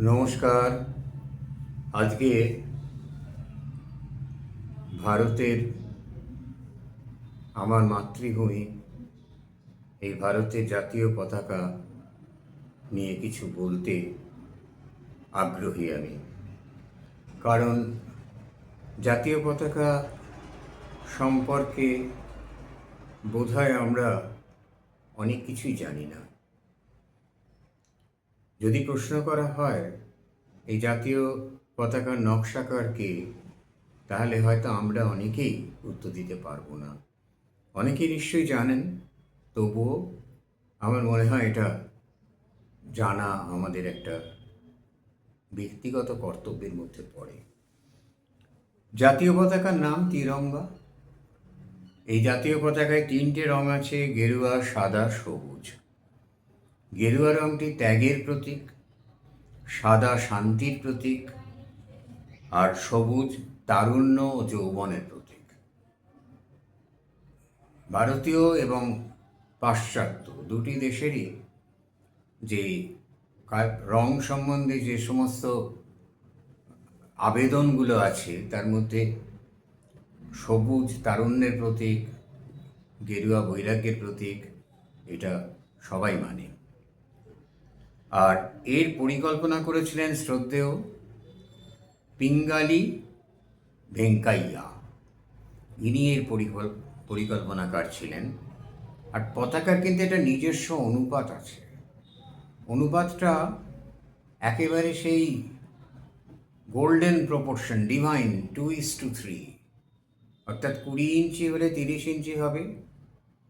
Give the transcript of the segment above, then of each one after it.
নমস্কার। আজকে ভারতের আমার মাতৃভূমি, এই ভারতের জাতীয় পতাকা নিয়ে কিছু বলতে আগ্রহী আমি। কারণ জাতীয় পতাকা সম্পর্কে বোধহয় আমরা অনেক কিছুই জানি না। যদি প্রশ্ন করা হয়, এই জাতীয় পতাকার নকশাকার কে? তাহলে হয়তো আমরা অনেকেই উত্তর দিতে পারব না। অনেকেই নিশ্চয়ই জানেন, তবুও আমার মনে হয় এটা জানা আমাদের একটা ব্যক্তিগত কর্তব্যের মধ্যে পড়ে। জাতীয় পতাকার নাম তিরঙ্গা এই জাতীয় পতাকায় তিনটে রং আছে, গেরুয়া, সাদা, সবুজ। গেরুয়া রঙটি ত্যাগের প্রতীক, সাদা শান্তির প্রতীক, আর সবুজ তারুণ্য ও যৌবনের প্রতীক। ভারতীয় এবং পাশ্চাত্য দুটি দেশেরই যে রং সম্বন্ধে যে সমস্ত আবেদনগুলো আছে, তার মধ্যে সবুজ তারুণ্যের প্রতীক, গেরুয়া বৈরাগ্যের প্রতীক, এটা সবাই মানে। আর এর পরিকল্পনা করেছিলেন শ্রদ্ধেয় পিঙ্গালি ভেঙ্কাইয়া। ইনি এর পরিকল- পরিকল্পনাকার ছিলেন। আর পতাকার কিন্তু একটা নিজস্ব অনুপাত আছে। অনুপাতটা একেবারে সেই golden proportion, divine, two is to three. অর্থাৎ কুড়ি ইঞ্চি হলে তিরিশ ইঞ্চি হবে,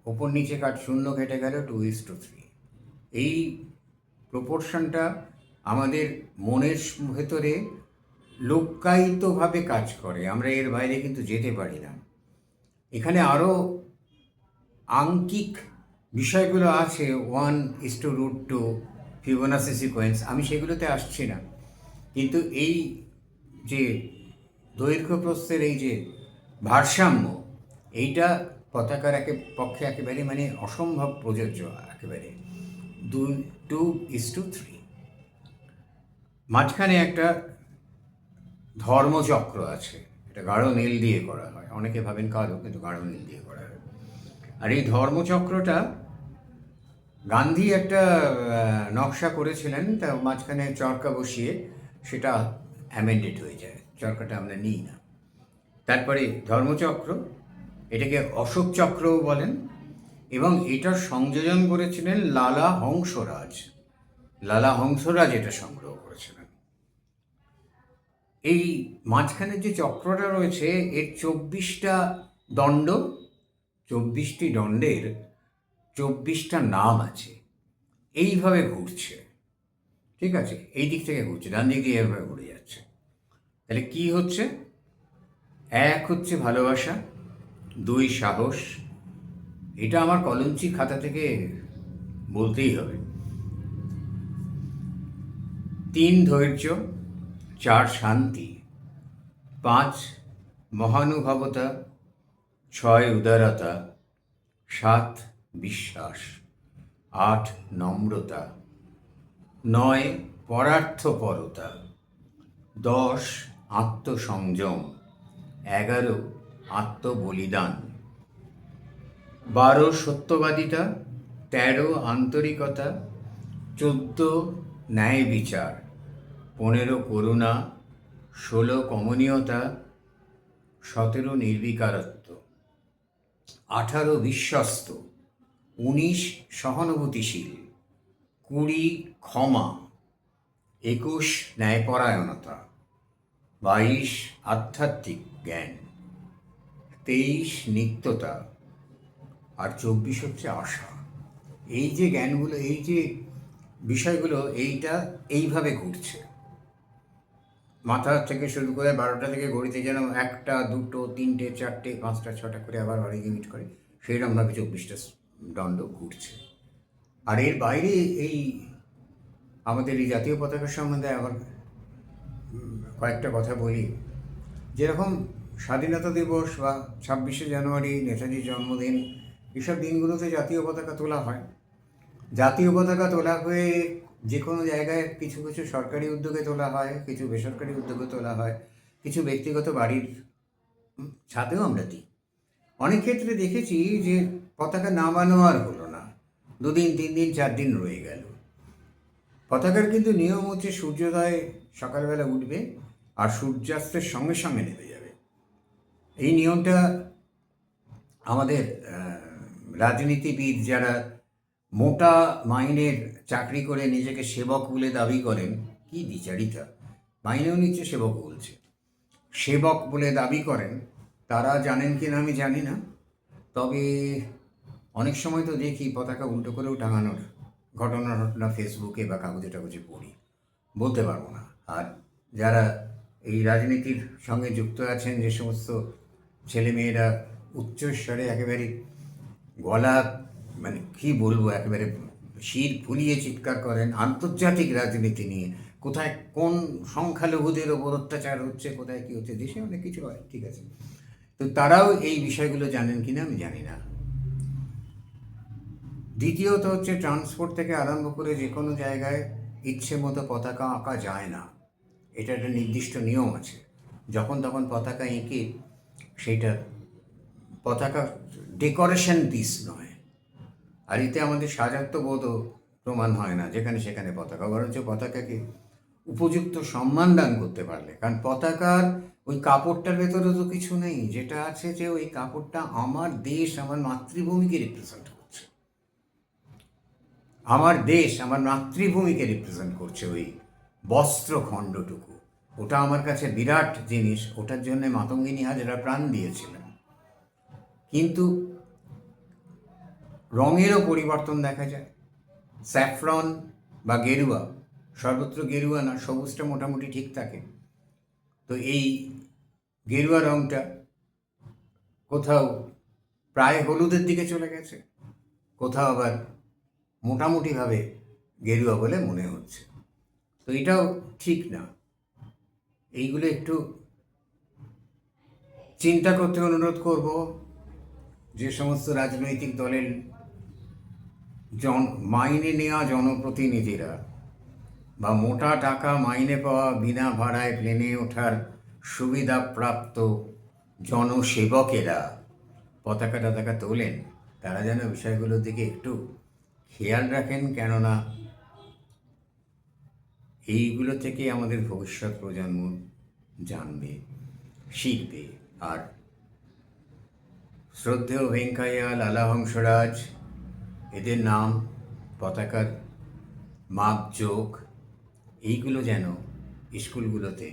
ওপর নিচে কাট শূন্য কেটে গেল, টু ইস টু থ্রি। এই প্রপোর্শনটা আমাদের মনের ভেতরে লোকায়িতভাবে কাজ করে। আমরা এর বাইরে কিন্তু যেতে পারি না। এখানে আরও আঙ্কিক বিষয়গুলো আছে। One is to root two Fibonacci sequence আমি সেগুলোতে আসছি না। কিন্তু এই যে দৈর্ঘ্য প্রস্থের এই যে ভারসাম্য, এইটা পতাকার একে পক্ষে একেবারে মানে অসম্ভব প্রযোজ্য একেবারে। দু টু ইস টু থ্রি মাঝখানে একটা ধর্মচক্র আছে, এটা গাঢ় নীল দিয়ে করা হয়। অনেকে ভাবেন কালো, কিন্তু গাঢ় নীল দিয়ে করা হয়। আর এই ধর্মচক্রটা গান্ধী একটা নকশা করেছিলেন, তা মাঝখানে চরকা বসিয়ে সেটা অ্যামেন্ডেড হয়ে যায়। চরকাটা আমরা নিই না। তারপরে ধর্মচক্র, এটাকে অশোক চক্রও বলেন এবং এটার সংযোজন করেছিলেন লালা হংসরাজ। লালা হংসরাজ এটা সংগ্রহ করেছিলেন। এই মাঝখানে যে চক্রটা রয়েছে, এর চব্বিশটা দণ্ড, চব্বিশটি দণ্ডের চব্বিশটা নাম আছে। এইভাবে ঘুরছে। ঠিক আছে? এই দিক থেকে ঘুরছে, ডান দিক দিয়ে এভাবে ঘুরে যাচ্ছে। তাহলে কি হচ্ছে? এক হচ্ছে ভালোবাসা, দুই সাহস এটা আমার কলঞ্চি খাতা থেকে বলতেই হবে। তিন ধৈর্য, চার শান্তি, পাঁচ মহানুভবতা, ছয় উদারতা, সাত বিশ্বাস, আট নম্রতা, নয় পরার্থপরতা, দশ আত্মসংযম, এগারো আত্মবলিদান। বারো সত্যবাদিতা, তেরো আন্তরিকতা, চোদ্দ ন্যায় বিচার, পনেরো করুণা, ষোলো কমনীয়তা, সতেরো নির্বিকারত্ব, আঠারো বিশ্বস্ত, উনিশ সহানুভূতিশীল, কুড়ি ক্ষমা, একুশ ন্যায়পরায়ণতা, বাইশ আধ্যাত্মিক জ্ঞান, তেইশ নিত্যতা আর চব্বিশ হচ্ছে আশা। এই যে জ্ঞানগুলো, এই যে বিষয়গুলো, এইটা এইভাবে ঘুরছে মাথা থেকে শুরু করে বারোটা থেকে ঘড়িতে যেন একটা, দুটো, তিনটে, চারটে, পাঁচটা, ছটা করে আবার বাড়ি লিমিট করে, সেইরকমভাবে চব্বিশটা দণ্ড ঘুরছে আর এর বাইরে এই আমাদের এই জাতীয় পতাকা সম্বন্ধে আবার কয়েকটা কথা বলি। যেরকম স্বাধীনতা দিবস বা ছাব্বিশে জানুয়ারি নেতাজির জন্মদিন এসব দিনগুলোতে জাতীয় পতাকা তোলা হয়। জাতীয় পতাকা তোলা হয়ে যে কোনো জায়গায় কিছু কিছু সরকারি উদ্যোগে তোলা হয়, কিছু বেসরকারি উদ্যোগে তোলা হয়, কিছু ব্যক্তিগত বাড়ির ছাদেও আমরা দিই। অনেক ক্ষেত্রে দেখেছি যে পতাকা নামানো আর হলো না। দুদিন, তিন দিন, চার দিন রয়ে গেল। পতাকার কিন্তু নিয়ম হচ্ছে সূর্যোদয় সকালবেলা উঠবে আর সূর্যাস্তের সঙ্গে সঙ্গে নেমে যাবে। এই নিয়মটা আমাদের রাজনীতিবিদ যারা মোটা মাইনের চাকরি করে নিজেকে সেবক বলে দাবি করেন, কি বিচারিতা? মাইনেও নিচ্ছে, সেবক বলছে। সেবক বলে দাবি করেন, তারা জানেন কি না আমি জানি না। তবে অনেক সময় তো দেখি পতাকা উল্টো করেও টাঙানোর ঘটনা ঘটনা ফেসবুকে বা কাগজে টাগজে পড়ি। বলতে পারব না। আর যারা এই রাজনীতির সঙ্গে যুক্ত আছেন, যে সমস্ত ছেলেমেয়েরা উচ্চস্বরে একেবারে গলা মানে কি বলব, একেবারে শির ফুলিয়ে চিৎকার করেন। আন্তর্জাতিক রাজনীতি নিয়ে। কোথায় কোন সংখ্যালঘুদের ওপর অত্যাচার হচ্ছে, কোথায় কি হচ্ছে, দেশে অনেক কিছু হয়, ঠিক আছে। তো তারাও এই বিষয়গুলো জানেন কিনা আমি জানি না। দ্বিতীয়ত হচ্ছে ট্রান্সপোর্ট থেকে আরম্ভ করে যে কোনো জায়গায় ইচ্ছে মতো পতাকা আঁকা যায় না। এটা একটা নির্দিষ্ট নিয়ম আছে। যখন তখন পতাকা এঁকে, সেইটা পতাকা ডেকোরেশন পিস নয়। আর এতে আমাদের সাজাত্মবোধও প্রমাণ হয় না, যেখানে সেখানে পতাকা। বরঞ্চ পতাকাকে উপযুক্ত সম্মান দান করতে পারলে। কারণ পতাকার ওই কাপড়টার ভেতরে তো কিছু নেই। যেটা আছে যে ওই কাপড়টা আমার দেশ, আমার মাতৃভূমিকে রিপ্রেজেন্ট করছে। আমার দেশ, আমার মাতৃভূমিকে রিপ্রেজেন্ট করছে ওই বস্ত্র খণ্ডটুকু ওটা আমার কাছে বিরাট জিনিস। ওটার জন্য মাতঙ্গিনী হাজরা প্রাণ দিয়েছিলেন। কিন্তু রঙেরও পরিবর্তন দেখা যায়। স্যাফরন বা গেরুয়া, সর্বত্র গেরুয়া না, সবুজটা মোটামুটি ঠিক থাকে। তো এই গেরুয়া রঙটা কোথাও প্রায় হলুদের দিকে চলে গেছে, কোথাও আবার মোটামুটিভাবে গেরুয়া বলে মনে হচ্ছে। তো এটাও ঠিক না। এইগুলো একটু চিন্তা করতে অনুরোধ করব। যে সমস্ত রাজনৈতিক দলের জন, মাইনে নেওয়া জনপ্রতিনিধিরা বা মোটা টাকা মাইনে পাওয়া বিনা ভাড়ায় প্লেনে ওঠার সুবিধাপ্রাপ্ত জনসেবকেরা পতাকা টাতাকা তোলেন, তারা যেন বিষয়গুলোর দিকে একটু খেয়াল রাখেন, কেননা এইগুলো থেকে আমাদের ভবিষ্যৎ প্রজন্ম জানবে, শিখবে, আর শ্রদ্ধেয় ভেঙ্কাইয়া লালা হংসরাজ এদের নাম, পতাকার মাপ, যোগ, এইগুলো যেন স্কুলগুলোতে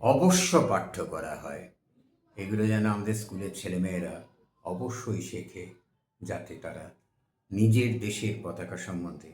অবশ্য পাঠ্য করা হয়। এগুলো যেন আমাদের স্কুলের ছেলেমেয়েরা অবশ্যই শেখে, যাতে তারা নিজের দেশের পতাকা সম্বন্ধে